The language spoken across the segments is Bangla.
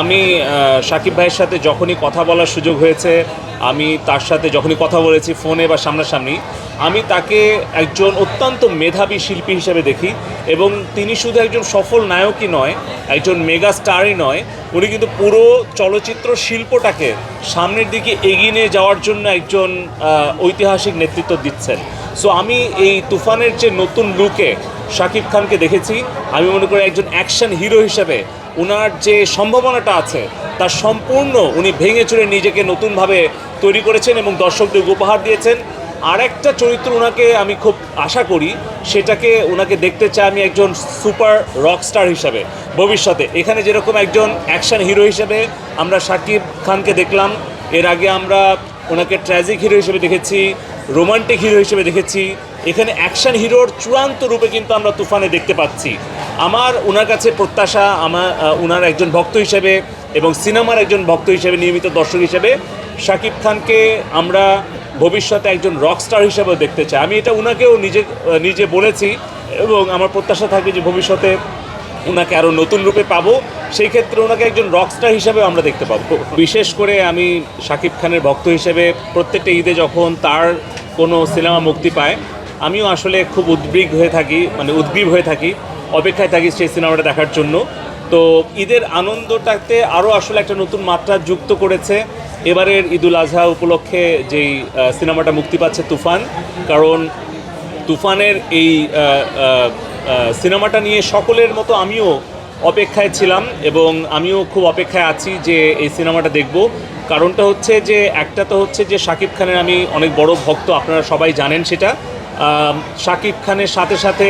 আমি সাকিব ভাইয়ের সাথে যখনই কথা বলার সুযোগ হয়েছে, আমি তার সাথে যখনই কথা বলেছি ফোনে বা সামনাসামনি, আমি তাকে একজন অত্যন্ত মেধাবী শিল্পী হিসেবে দেখি এবং তিনি শুধু একজন সফল নায়কই নয়, একজন মেগা স্টারই নয়, উনি কিন্তু পুরো চলচ্চিত্র শিল্পটাকে সামনের দিকে এগিয়ে নিয়ে যাওয়ার জন্য একজন ঐতিহাসিক নেতৃত্ব দিচ্ছেন। সো আমি এই তুফানের যে নতুন লুকে শাকিব খানকে দেখেছি, আমি মনে করি একজন অ্যাকশন হিরো হিসেবে ওনার যে সম্ভাবনাটা আছে তার সম্পূর্ণ উনি ভেঙে চুরে নিজেকে নতুনভাবে তৈরি করেছেন এবং দর্শকদের উপহার দিয়েছেন। আর একটা চরিত্র ওনাকে আমি খুব আশা করি, সেটাকে ওনাকে দেখতে চাই আমি একজন সুপার রকস্টার হিসাবে ভবিষ্যতে। এখানে যেরকম একজন অ্যাকশন হিরো হিসেবে আমরা শাকিব খানকে দেখলাম, এর আগে আমরা ওনাকে ট্র্যাজিক হিরো হিসেবে দেখেছি, রোমান্টিক হিরো হিসেবে দেখেছি। এখানে অ্যাকশন হিরোর চূড়ান্ত রূপে কিন্তু আমরা তুফানে দেখতে পাচ্ছি। আমার ওনার কাছে প্রত্যাশা, আমার ওনার একজন ভক্ত হিসেবে এবং সিনেমার একজন ভক্ত হিসেবে, নিয়মিত দর্শক হিসেবে শাকিব খানকে আমরা ভবিষ্যতে একজন রকস্টার হিসেবেও দেখতে চাই। আমি এটা ওনাকেও নিজে নিজে বলেছি এবং আমার প্রত্যাশা থাকে যে ভবিষ্যতে ওনাকে আরও নতুন রূপে পাবো। সেই ক্ষেত্রে ওনাকে একজন রকস্টার হিসেবে আমরা দেখতে পাবো। বিশেষ করে আমি শাকিব খানের ভক্ত হিসেবে প্রত্যেকটা ঈদে যখন তার কোনো সিনেমা মুক্তি পায়, আমিও আসলে খুব উদ্বিগ হয়ে থাকি মানে উদ্গ্রীব হয়ে থাকি। অপেক্ষায় থাকি সেই সিনেমাটা দেখার জন্য। তো ঈদের আনন্দটাতে আরও আসলে একটা নতুন মাত্রা যুক্ত করেছে। এবারের ঈদুল আজহা উপলক্ষে যেই সিনেমাটা মুক্তি পাচ্ছে তুফান, কারণ তুফানের এই সিনেমাটা নিয়ে সকলের মতো আমিও অপেক্ষায় ছিলাম এবং আমিও খুব অপেক্ষায় আছি যে এই সিনেমাটা দেখব। কারণটা হচ্ছে যে, একটা তো হচ্ছে যে শাকিব খানের আমি অনেক বড় ভক্ত, আপনারা সবাই জানেন সেটা। শাকিব খানের সাথে সাথে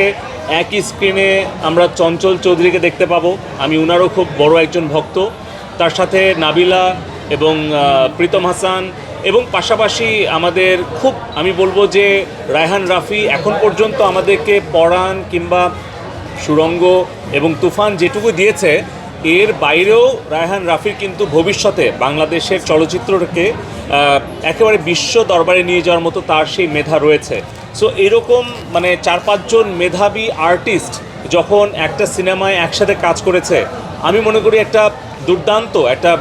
একই স্ক্রিনে আমরা চঞ্চল চৌধুরীকে দেখতে পাবো। আমি উনারও খুব বড় একজন ভক্ত। তার সাথে নাবিলা এবং প্রীতম হাসান এবং পাশাপাশি আমাদের খুব, আমি বলব যে, রায়হান রাফি এখন পর্যন্ত আমাদেরকে পড়ান কিংবা সুরঙ্গ এবং তুফান যেটুকু দিয়েছে, এর বাইরেও রায়হান রাফির কিন্তু ভবিষ্যতে বাংলাদেশের চলচ্চিত্রকে একেবারে বিশ্ব দরবারে নিয়ে যাওয়ার মতো তার সেই মেধা রয়েছে। সো এরকম মানে চার পাঁচজন মেধাবী আর্টিস্ট যখন একটা সিনেমায় একসাথে কাজ করেছে, আমি মনে করি একটা দুর্দান্ত, একটা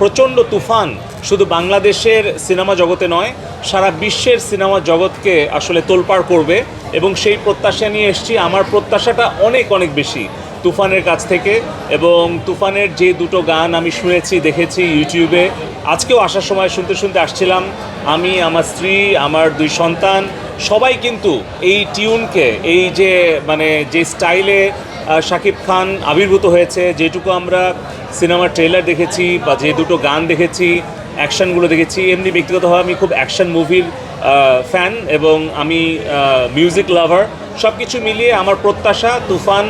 প্রচণ্ড তুফান শুধু বাংলাদেশের সিনেমা জগতে নয়, সারা বিশ্বের সিনেমা জগৎকে আসলে তোলপাড় করবে এবং সেই প্রত্যাশা নিয়ে এসেছি। আমার প্রত্যাশাটা অনেক অনেক বেশি তুফানের কাছ থেকে এবং তুফানের যে দুটো গান আমি শুনেছি, দেখেছি ইউটিউবে, আজকেও আসার সময় শুনতে শুনতে আসছিলাম। আমি, আমার স্ত্রী, আমার দুই সন্তান সবাই কিন্তু এই টিউনকে, এই যে মানে যে স্টাইলে শাকিব খান আবির্ভূত হয়েছে, যেটুকু আমরা সিনেমার ট্রেলার দেখেছি বা যে দুটো গান দেখেছি, অ্যাকশনগুলো দেখেছি, এমনি ব্যক্তিগতভাবে আমি খুব অ্যাকশন মুভির ফ্যান এবং আমি মিউজিক লাভার। সব কিছু মিলিয়ে আমার প্রত্যাশা, তুফান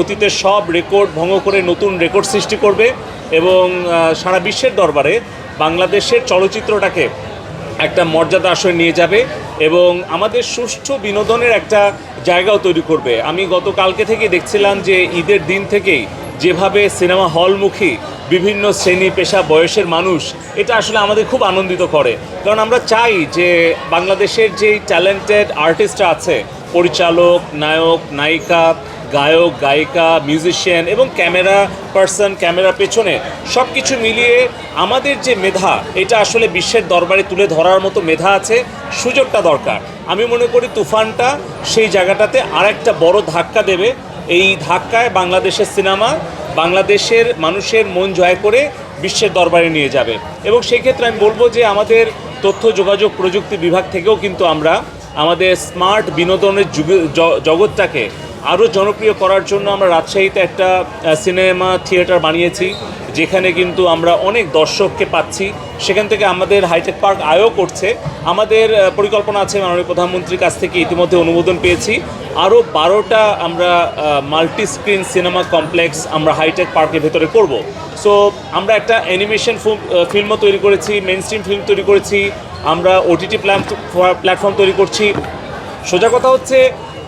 অতীতের সব রেকর্ড ভঙ্গ করে নতুন রেকর্ড সৃষ্টি করবে এবং সারা বিশ্বের দরবারে বাংলাদেশের চলচ্চিত্রটাকে একটা মর্যাদা আসরে নিয়ে যাবে। এবং আমাদের সুষ্ঠু বিনোদনের একটা জায়গাও তৈরি করবে। আমি গতকালকে থেকে দেখছিলাম যে ঈদের দিন থেকেই যেভাবে সিনেমা হলমুখী বিভিন্ন শ্রেণি, পেশা, বয়সের মানুষ, এটা আসলে আমাদের খুব আনন্দিত করে। কারণ আমরা চাই যে বাংলাদেশের যেই ট্যালেন্টেড আর্টিস্টরা আছে, পরিচালক, নায়ক, নায়িকা গায়ক, গায়িকা মিউজিশিয়ান এবং ক্যামেরা পার্সন ক্যামেরার পেছনে সব কিছু মিলিয়ে আমাদের যে মেধা, এটা আসলে বিশ্বের দরবারে তুলে ধরার মতো মেধা আছে, সুযোগটা দরকার। আমি মনে করি তুফানটা সেই জায়গাটাতে আরেকটা বড় ধাক্কা দেবে। এই ধাক্কায় বাংলাদেশের সিনেমা, বাংলাদেশের মানুষের মন জয় করে বিশ্বের দরবারে নিয়ে যাবে। এবং সেই ক্ষেত্রে আমি বলব যে আমাদের তথ্য, যোগাযোগ, প্রযুক্তি বিভাগ থেকেও কিন্তু আমরা আমাদের স্মার্ট বিনোদনের জগৎটাকে আরও জনপ্রিয় করার জন্য আমরা রাজশাহীতে একটা সিনেমা থিয়েটার বানিয়েছি, যেখানে কিন্তু আমরা অনেক দর্শককে পাচ্ছি। সেখান থেকে আমাদের হাইটেক পার্ক আয়ও করছে। আমাদের পরিকল্পনা আছে মাননীয় প্রধানমন্ত্রীর কাছ থেকে ইতিমধ্যে অনুমোদন পেয়েছি। আরও বারোটা আমরা মাল্টি স্ক্রিন সিনেমা কমপ্লেক্স আমরা হাইটেক পার্কের ভেতরে করব। সো, আমরা একটা অ্যানিমেশন ফিল্মও তৈরি করেছি মেন স্ট্রিম ফিল্ম তৈরি করেছি, আমরা ওটিটি প্ল্যাটফর্ম তৈরি করছি। সোজা কথা হচ্ছে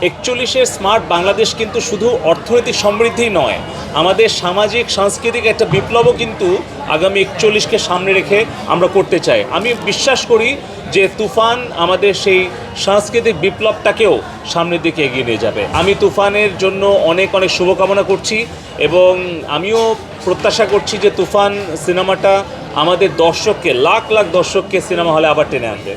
একচল্লিশের স্মার্ট বাংলাদেশ কিন্তু শুধু অর্থনৈতিক সমৃদ্ধি নয়, আমাদের সামাজিক, সাংস্কৃতিক একটা বিপ্লবও কিন্তু আগামী একচল্লিশকে সামনে রেখে আমরা করতে চাই। আমি বিশ্বাস করি যে তুফান আমাদের সেই সাংস্কৃতিক বিপ্লবটাকেও সামনের দিকে এগিয়ে নিয়ে যাবে। আমি তুফানের জন্য অনেক অনেক শুভকামনা করছি এবং আমিও প্রত্যাশা করছি যে তুফান সিনেমাটা আমাদের দর্শককে, লাখ লাখ দর্শককে সিনেমা হলে আবার টেনে আনবে।